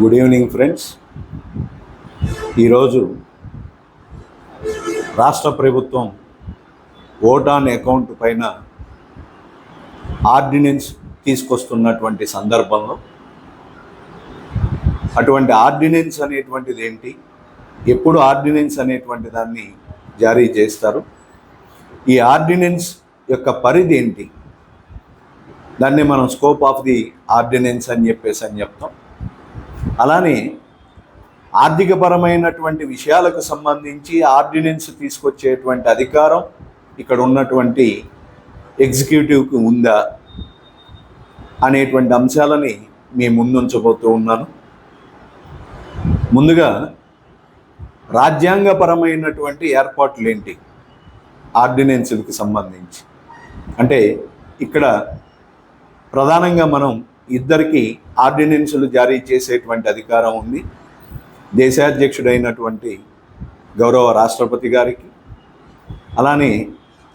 Good evening friends. ఈరోజు రాష్ట్ర ప్రభుత్వం ఓట్ అకౌంట్ పైన ఆర్డినెన్స్ తీసుకొస్తున్నటువంటి సందర్భంలో అటువంటి ఆర్డినెన్స్ అనేటువంటిది ఏంటి? ఎప్పుడు ఆర్డినెన్స్ అనేటువంటి దాన్ని జారీ చేస్తారు? ఈ ఆర్డినెన్స్ యొక్క పరిధి ఏంటి? దాన్ని మనం స్కోప్ ఆఫ్ ది ఆర్డినెన్స్ అని చెప్పేసి అని చెప్తాం. అలానే ఆర్థికపరమైనటువంటి విషయాలకు సంబంధించి ఆర్డినెన్స్ తీసుకొచ్చేటువంటి అధికారం ఇక్కడ ఉన్నటువంటి ఎగ్జిక్యూటివ్కి ఉందా అనేటువంటి అంశాలని మీ ముందుంచబోతూ ఉన్నాను. ముందుగా రాజ్యాంగపరమైనటువంటి ఏర్పాట్లు ఏంటి ఆర్డినెన్సులకు సంబంధించి. అంటే ఇక్కడ ప్రధానంగా మనం ఇద్దరికి ఆర్డినెన్సులు జారీ చేసేటువంటి అధికారం ఉంది. దేశాధ్యక్షుడైనటువంటి గౌరవ రాష్ట్రపతి గారికి అలానే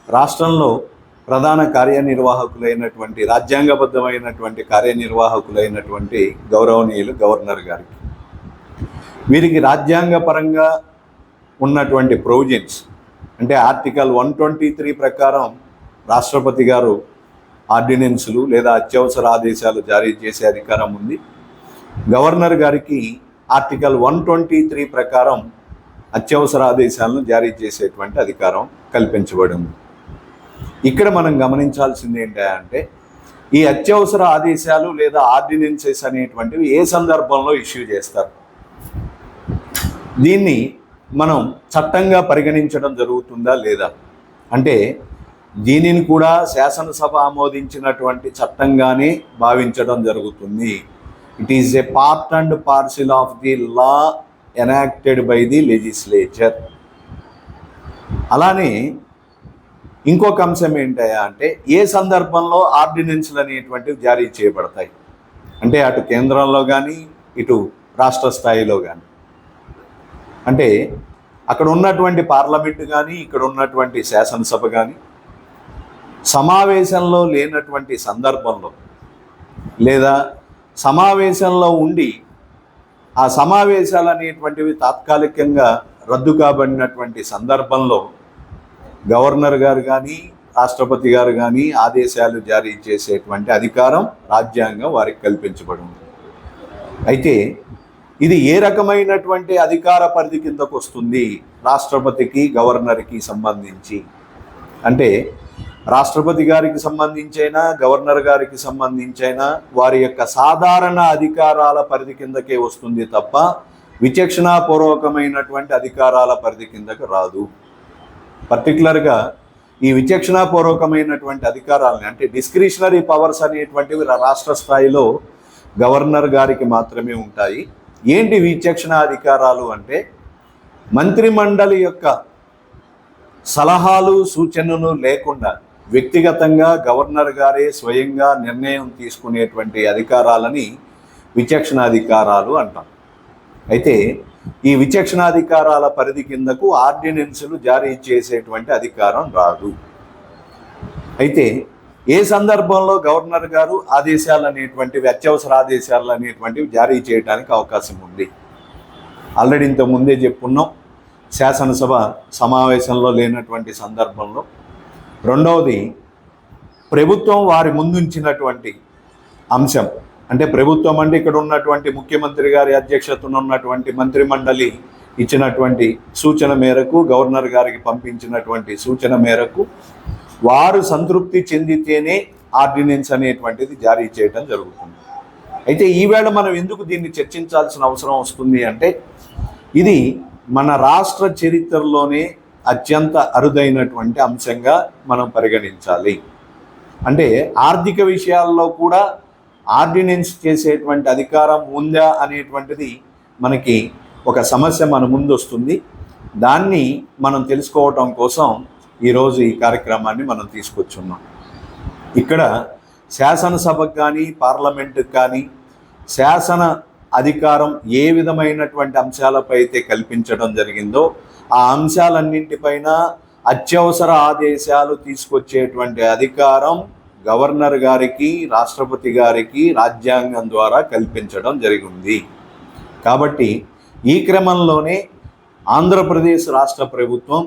రాష్ట్రంలో ప్రధాన కార్యనిర్వాహకులైనటువంటి రాజ్యాంగబద్ధమైనటువంటి కార్యనిర్వాహకులైనటువంటి గౌరవనీయులు గవర్నర్ గారికి. వీరికి రాజ్యాంగపరంగా ఉన్నటువంటి ప్రొవిజన్స్ అంటే ఆర్టికల్ వన్ ట్వంటీ త్రీ ప్రకారం రాష్ట్రపతి గారు ఆర్డినెన్సులు లేదా అత్యవసర ఆదేశాలు జారీ చేసే అధికారం ఉంది. గవర్నర్ గారికి ఆర్టికల్ వన్ ట్వంటీ త్రీ ప్రకారం అత్యవసర ఆదేశాలను జారీ చేసేటువంటి అధికారం కల్పించబడింది. ఇక్కడ మనం గమనించాల్సింది ఏంటంటే ఈ అత్యవసర ఆదేశాలు లేదా ఆర్డినెన్సెస్ అనేటువంటివి ఏ సందర్భంలో ఇష్యూ చేస్తారు? దీన్ని మనం చట్టంగా పరిగణించడం జరుగుతుందా లేదా? అంటే దీనిని కూడా శాసనసభ ఆమోదించినటువంటి చట్టంగానే భావించడం జరుగుతుంది. It is a part and parcel of the law enacted by the legislature అలానే ఇంకొక అంశం ఏంటయ్యా అంటే ఏ సందర్భంలో ఆర్డినెన్స్లు అనేటువంటివి జారీ చేయబడతాయి? అంటే అటు కేంద్రంలో కానీ ఇటు రాష్ట్ర స్థాయిలో కానీ అంటే అక్కడ ఉన్నటువంటి పార్లమెంటు కానీ ఇక్కడ ఉన్నటువంటి శాసనసభ కానీ సమావేశంలో లేనటువంటి సందర్భంలో లేదా సమావేశంలో ఉండి ఆ సమావేశాలు అనేటువంటివి తాత్కాలికంగా రద్దు కాబడినటువంటి సందర్భంలో గవర్నర్ గారు కానీ రాష్ట్రపతి గారు కానీ ఆదేశాలు జారీ చేసేటువంటి అధికారం రాజ్యాంగం వారికి కల్పించబడింది. అయితే ఇది ఏ రకమైనటువంటి అధికార పరిధి కిందకు వస్తుంది? రాష్ట్రపతికి గవర్నర్కి సంబంధించి. అంటే రాష్ట్రపతి గారికి సంబంధించైనా గవర్నర్ గారికి సంబంధించైనా వారి యొక్క సాధారణ అధికారాల పరిధి కిందకే వస్తుంది తప్ప విచక్షణాపూర్వకమైనటువంటి అధికారాల పరిధి కిందకు రాదు. పర్టికులర్గా ఈ విచక్షణాపూర్వకమైనటువంటి అధికారాలని అంటే డిస్క్రిషనరీ పవర్స్ అనేటువంటివి రాష్ట్ర స్థాయిలో గవర్నర్ గారికి మాత్రమే ఉంటాయి. ఏంటి విచక్షణ అధికారాలు అంటే? మంత్రిమండలి యొక్క సలహాలు సూచనలు లేకుండా వ్యక్తిగతంగా గవర్నర్ గారే స్వయంగా నిర్ణయం తీసుకునేటువంటి అధికారాలని విచక్షణాధికారాలు అంటాం. అయితే ఈ విచక్షణాధికారాల పరిధి కిందకు ఆర్డినెన్సులు జారీ చేసేటువంటి అధికారం రాదు. అయితే ఏ సందర్భంలో గవర్నర్ గారు ఆదేశాలు అనేటువంటివి అత్యవసర ఆదేశాలు అనేటువంటివి జారీ చేయడానికి అవకాశం ఉంది? ఆల్రెడీ ఇంత ముందే చెప్పున్నాం శాసనసభ సమావేశంలో లేనటువంటి సందర్భంలో రెండవది ప్రభుత్వం వారి ముందుంచినటువంటి అంశం. అంటే ప్రభుత్వం అంటే ఇక్కడ ఉన్నటువంటి ముఖ్యమంత్రి గారి అధ్యక్షతన ఉన్నటువంటి మంత్రిమండలి ఇచ్చినటువంటి సూచన మేరకు గవర్నర్ గారికి పంపించినటువంటి సూచన మేరకు వారు సంతృప్తి చెందితేనే ఆర్డినెన్స్ అనేటువంటిది జారీ చేయడం జరుగుతుంది. అయితే ఈవేళ మనం ఎందుకు దీన్ని చర్చించాల్సిన అవసరం వస్తుంది అంటే ఇది మన రాష్ట్ర చరిత్రలోనే అత్యంత అరుదైనటువంటి అంశంగా మనం పరిగణించాలి. అంటే ఆర్థిక విషయాల్లో కూడా ఆర్డినెన్స్ చేసేటువంటి అధికారం ఉందా అనేటువంటిది మనకి ఒక సమస్య మన ముందు వస్తుంది దాన్ని మనం తెలుసుకోవటం కోసం ఈరోజు ఈ కార్యక్రమాన్ని మనం తీసుకొచ్చున్నాం. ఇక్కడ శాసనసభకు కానీ పార్లమెంటుకు కానీ శాసన అధికారం ఏ విధమైనటువంటి అంశాలపై అయితే కల్పించడం జరిగిందో ఆ అంశాలన్నింటిపైన అత్యవసర ఆదేశాలు తీసుకొచ్చేటువంటి అధికారం గవర్నర్ గారికి రాష్ట్రపతి గారికి రాజ్యాంగం ద్వారా కల్పించడం జరిగింది. కాబట్టి ఈ క్రమంలోనే ఆంధ్రప్రదేశ్ రాష్ట్ర ప్రభుత్వం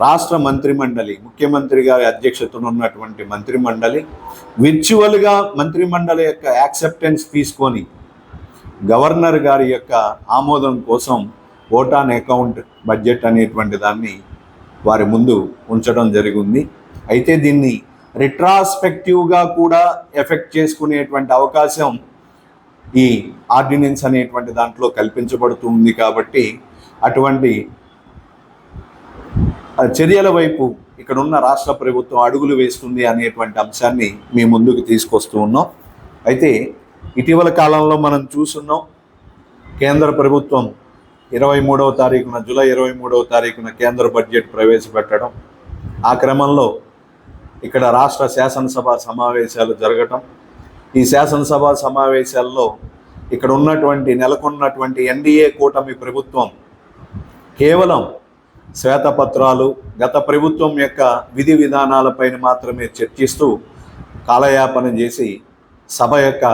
రాష్ట్ర మంత్రిమండలి ముఖ్యమంత్రి గారి అధ్యక్షతను ఉన్నటువంటి మంత్రిమండలి విర్చువల్గా మంత్రిమండలి యొక్క యాక్సెప్టెన్స్ తీసుకొని గవర్నర్ గారి యొక్క ఆమోదం కోసం ఓటాన్ అకౌంట్ బడ్జెట్ అనేటువంటి దాన్ని వారి ముందు ఉంచడం జరిగింది. అయితే దీన్ని రిట్రాస్పెక్టివ్గా కూడా ఎఫెక్ట్ చేసుకునేటువంటి అవకాశం ఈ ఆర్డినెన్స్ అనేటువంటి దాంట్లో కల్పించబడుతుంది కాబట్టి అటువంటి చర్యల వైపు ఇక్కడ ఉన్న రాష్ట్ర ప్రభుత్వం అడుగులు వేస్తుంది అనేటువంటి అంశాన్ని మీ ముందుకు తీసుకొస్తూ ఉన్నాం. అయితే ఇటీవల కాలంలో మనం చూస్తున్నాం కేంద్ర ప్రభుత్వం ఇరవై మూడవ తారీఖున జూలై ఇరవై మూడవ తారీఖున కేంద్ర బడ్జెట్ ప్రవేశపెట్టడం ఆ క్రమంలో ఇక్కడ రాష్ట్ర శాసనసభ సమావేశాలు జరగటం. ఈ శాసనసభ సమావేశాల్లో ఇక్కడ ఉన్నటువంటి నెలకొన్నటువంటి ఎన్డీఏ కూటమి ప్రభుత్వం కేవలం శ్వేతపత్రాలు గత ప్రభుత్వం యొక్క విధి విధానాలపైన మాత్రమే చర్చిస్తూ కాలయాపన చేసి సభ యొక్క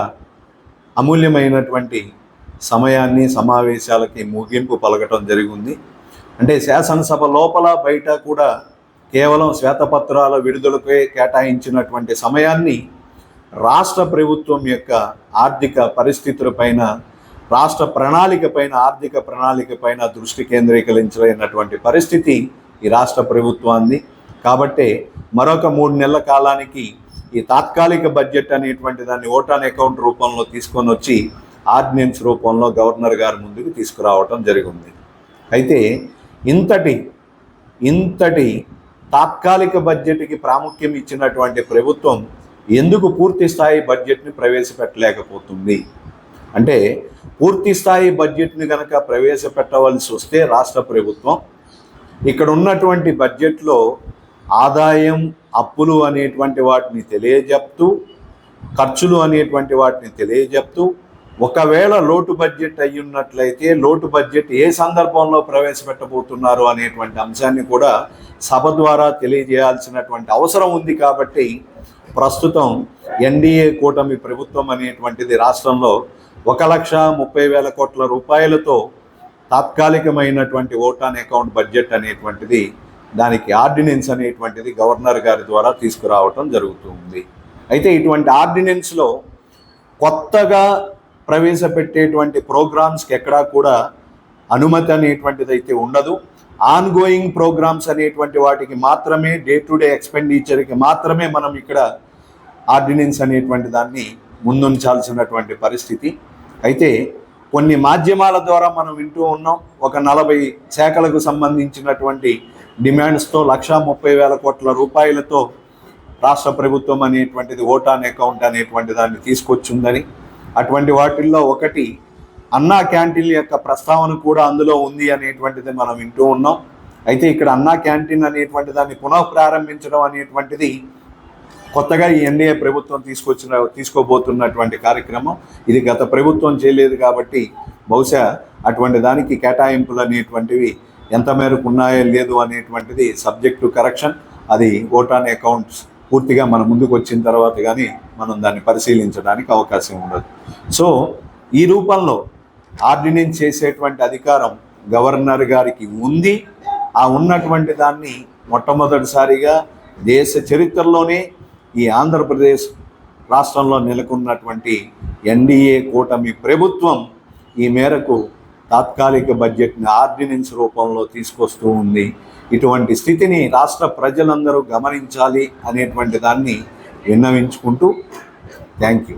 అమూల్యమైనటువంటి సమయాన్ని సమావేశాలకి ముగింపు పలకటం జరిగింది. అంటే శాసనసభ లోపల బయట కూడా కేవలం శ్వేతపత్రాల విడుదలకే కేటాయించినటువంటి సమయాన్ని రాష్ట్ర ప్రభుత్వం యొక్క ఆర్థిక పరిస్థితులపైన రాష్ట్ర ప్రణాళిక పైన ఆర్థిక ప్రణాళిక పైన దృష్టి కేంద్రీకరించలేనటువంటి పరిస్థితి ఈ రాష్ట్ర ప్రభుత్వాన్ని. కాబట్టే మరొక మూడు నెలల కాలానికి ఈ తాత్కాలిక బడ్జెట్ అనేటువంటి దాన్ని ఓటాన్ అకౌంట్ రూపంలో తీసుకొని వచ్చి ఆర్డినెన్స్ రూపంలో గవర్నర్ గారి ముందుకు తీసుకురావటం జరిగింది. అయితే ఇంతటి ఇంతటి తాత్కాలిక బడ్జెట్కి ప్రాముఖ్యం ఇచ్చినటువంటి ప్రభుత్వం ఎందుకు పూర్తి స్థాయి బడ్జెట్ని ప్రవేశపెట్టలేకపోతుంది? అంటే పూర్తి స్థాయి బడ్జెట్ని కనుక ప్రవేశపెట్టవలసి వస్తే రాష్ట్ర ప్రభుత్వం ఇక్కడ ఉన్నటువంటి బడ్జెట్లో ఆదాయం అప్పులు అనేటువంటి వాటిని తెలియజెప్తూ ఖర్చులు అనేటువంటి వాటిని తెలియజెప్తూ ఒకవేళ లోటు బడ్జెట్ అయి ఉన్నట్లయితే లోటు బడ్జెట్ ఏ సందర్భంలో ప్రవేశపెట్టబోతున్నారు అనేటువంటి అంశాన్ని కూడా సభ ద్వారా తెలియజేయాల్సినటువంటి అవసరం ఉంది కాబట్టి ప్రస్తుతం ఎన్డీఏ కూటమి ప్రభుత్వం అనేటువంటిది రాష్ట్రంలో ఒక లక్ష ముప్పై వేల కోట్ల రూపాయలతో తాత్కాలికమైనటువంటి ఓటాన్ అకౌంట్ బడ్జెట్ అనేటువంటిది దానికి ఆర్డినెన్స్ అనేటువంటిది గవర్నర్ గారి ద్వారా తీసుకురావటం జరుగుతుంది అయితే ఇటువంటి ఆర్డినెన్స్లో కొత్తగా ప్రవేశపెట్టేటువంటి ప్రోగ్రామ్స్కి ఎక్కడా కూడా అనుమతి అనేటువంటిది అయితే ఉండదు. ఆన్ గోయింగ్ ప్రోగ్రామ్స్ అనేటువంటి వాటికి మాత్రమే డే టు డే ఎక్స్పెండిచర్కి మాత్రమే మనం ఇక్కడ ఆర్డినెన్స్ అనేటువంటి దాన్ని ముందుంచాల్సినటువంటి పరిస్థితి. అయితే కొన్ని మాధ్యమాల ద్వారా మనం వింటూ ఉన్నాం ఒక నలభై శాఖలకు సంబంధించినటువంటి డిమాండ్స్తో లక్షా ముప్పై వేల కోట్ల రూపాయలతో రాష్ట్ర ప్రభుత్వం అనేటువంటిది ఓటాన్ అకౌంట్ అనేటువంటి దాన్ని తీసుకొచ్చిందని అటువంటి వాటిల్లో ఒకటి అన్నా క్యాంటీన్ యొక్క ప్రస్తావన కూడా అందులో ఉంది అనేటువంటిది మనం వింటూ ఉన్నాం. అయితే ఇక్కడ అన్నా క్యాంటీన్ అనేటువంటి దాన్ని పునః ప్రారంభించడం అనేటువంటిది కొత్తగా ఈ ఎన్డీఏ ప్రభుత్వం తీసుకొచ్చిన తీసుకోబోతున్నటువంటి కార్యక్రమం. ఇది గత ప్రభుత్వం చేయలేదు కాబట్టి బహుశా అటువంటి దానికి కేటాయింపులు అనేటువంటివి ఎంత మేరకు ఉన్నాయో లేదు అనేటువంటిది సబ్జెక్టు కరెక్షన్. అది ఓటాన్ అకౌంట్స్ పూర్తిగా మన ముందుకు వచ్చిన తర్వాత కానీ మనం దాన్ని పరిశీలించడానికి అవకాశం ఉండదు. సో ఈ రూపంలో ఆర్డినెన్స్ చేసేటువంటి అధికారం గవర్నర్ గారికి ఉంది. ఆ ఉన్నటువంటి దాన్ని మొట్టమొదటిసారిగా దేశ చరిత్రలోనే ఈ ఆంధ్రప్రదేశ్ రాష్ట్రంలో నెలకొన్నటువంటి ఎన్డీఏ కూటమి ప్రభుత్వం ఈ మేరకు తాత్కాలిక బడ్జెట్ని ఆర్డినెన్స్ రూపంలో తీసుకొస్తూ ఉంది. ఇటువంటి స్థితిని రాష్ట్ర ప్రజలందరూ గమనించాలి అనేటువంటి దాన్ని విన్నవించుకుంటూ థ్యాంక్ యూ.